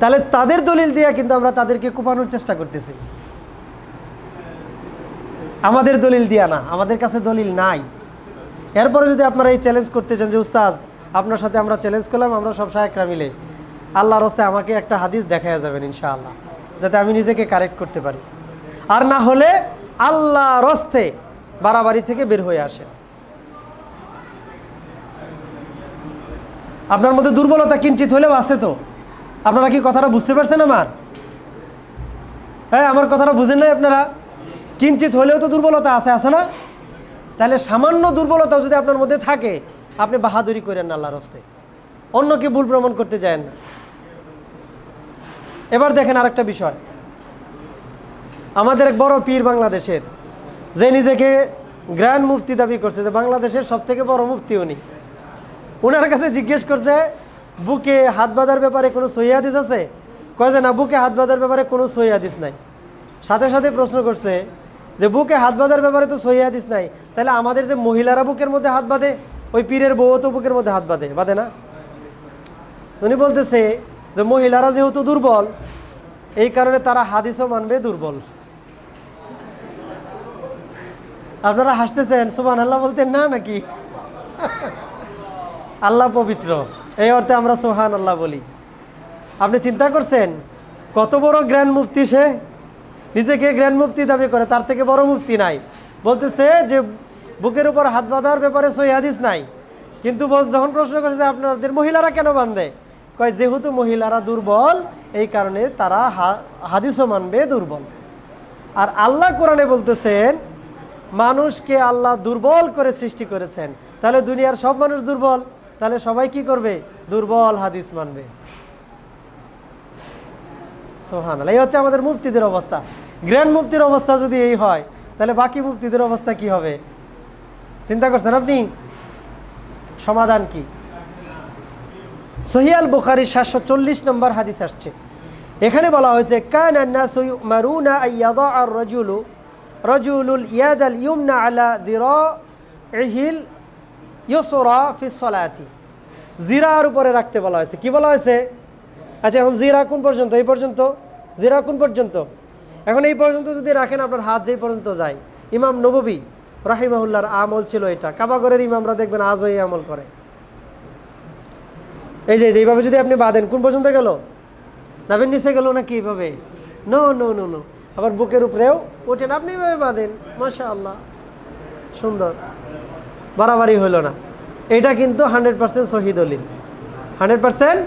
তাহলে তাদের দলিল দিয়ে কিন্তু আমরা তাদেরকে কোপানোর চেষ্টা করতেছি। আমাদের দলিল দিয়া না, আমাদের কাছে দলিল নাই। এরপরে যদি আপনারা এই চ্যালেঞ্জ করতে চান যে উস্তাজ আপনার সাথে আমরা চ্যালেঞ্জ করলাম, আমরা সব সাহেকরা মিলে আল্লাহর রাস্তায় আমাকে একটা হাদিস দেখা যাবেন ইনশাআল্লাহ, যাতে আমি নিজেকে কারেক্ট করতে পারি। আর না হলে আল্লাহ রস্তে বাড়াবাড়ি থেকে বের হয়ে আসে আপনার মধ্যে দুর্বলতা কিঞ্চিত হলেও আছে তো? আপনারা কি কথাটা বুঝতে পারছেন আমার? হ্যাঁ আমার কথাটা বুঝেন নাই আপনারা? কিঞ্চিত হলেও তো দুর্বলতা আছে আছে না? তাহলে সামান্য দুর্বলতাও যদি আপনার মধ্যে থাকে, আপনি বাহাদুরি করেন না আল্লাহর হস্তে। অন্যকে ভুল প্রমাণ করতে যায় না। এবার দেখেন আরেকটা বিষয়। আমাদের এক বড় পীর বাংলাদেশের, যে নিজেকে গ্র্যান্ড মুফতি দাবি করছে যে বাংলাদেশের সব থেকে বড় মুফতি উনি। ওনার কাছে জিজ্ঞেস করছে বুকে হাত বাঁধার ব্যাপারে কোনো সহি হাদিস আছে? কয় যে না, বুকে হাত বাঁধার ব্যাপারে কোনো সহি হাদিস নাই। সাথে সাথে প্রশ্ন করছে যে, বুকে হাত বাঁধার ব্যাপারে তো সহি হাদিস নাই। তাহলে আমাদের যে মহিলারা বুকের মধ্যে হাত বাঁধে, ওই পীরের বউ তো বুকের মধ্যে হাত বাঁধে বাঁধে না? উনি বলতেছে যে, মহিলারা যেহেতু দুর্বল, এই কারণে তারা হাদিসও মানবে দুর্বল। আপনারা হাসতেছেন সুবান আল্লাহ বলতেন না নাকি? আল্লাহ পবিত্র। এই অর্থে আমরা সোহান আল্লাহ বলি। আপনি চিন্তা করছেন, কত বড় গ্র্যান্ড মুফতি সে? নিজেকে গ্র্যান্ড মুফতি দাবি করে, তার থেকে বড় মুফতি নাই। বলতেছে যে, বুকের উপর হাত বাঁধার ব্যাপারে সহি হাদিস নাই। কিন্তু যখন প্রশ্ন করেছে, আপনাদের মহিলারা কেন বান্ধে কয়, যেহেতু মহিলারা দুর্বল, এই কারণে তারা হাদিসও মানবে দুর্বল। আর আল্লাহ কোরআনে বলতেছেন, মানুষকে আল্লাহ দুর্বল করে সৃষ্টি করেছেন। তাহলে দুনিয়ার সব মানুষ দুর্বল? তাহলে সবাই কি করবে? দুর্বল হাদিস মানবে। সোহান এই হচ্ছে আমাদের মুফতিদের অবস্থা। গ্র্যান্ড মুফতির অবস্থা যদি এই হয়, তাহলে বাকি মুফতিদের অবস্থা কি হবে? চিন্তা করছেন আপনি? সমাধান কি? সহিয়াল বুখারির সাতশো চল্লিশ নম্বর হাদিস আসছে। এখানে বলা হয়েছে, কান মারুনা আইয়াদা আর রজুলু ইয়াদ আল ইউমনা আলা দিরা ইউসরা ফি সলাতি। জিরার উপরে রাখতে বলা হয়েছে। কি বলা হয়েছে? আচ্ছা এখন জিরা কোন পর্যন্ত? এই পর্যন্ত? জিরা কোন পর্যন্ত? এখন এই পর্যন্ত যদি রাখেন, আপনার হাত যেই পর্যন্ত যায়। ইমাম নববী রাহিমাহুল্লার আমল ছিল এটা। কাবাগরের ইমামরা দেখবেন আজও এই আমল করে। এই যে এইভাবে যদি আপনি বাঁধেন, কোন পর্যন্ত গেল? নাবেন নিচে গেল নাকি এইভাবে? নো নো নো নো আবার বুকের উপরেও ওঠেন। আপনি এইভাবে বাঁধেন। মাশা আল্লাহ সুন্দর। বাড়াবাড়ি হলো না। এটা কিন্তু হান্ড্রেড পার্সেন্ট শহীদ অলিল হান্ড্রেড পার্সেন্ট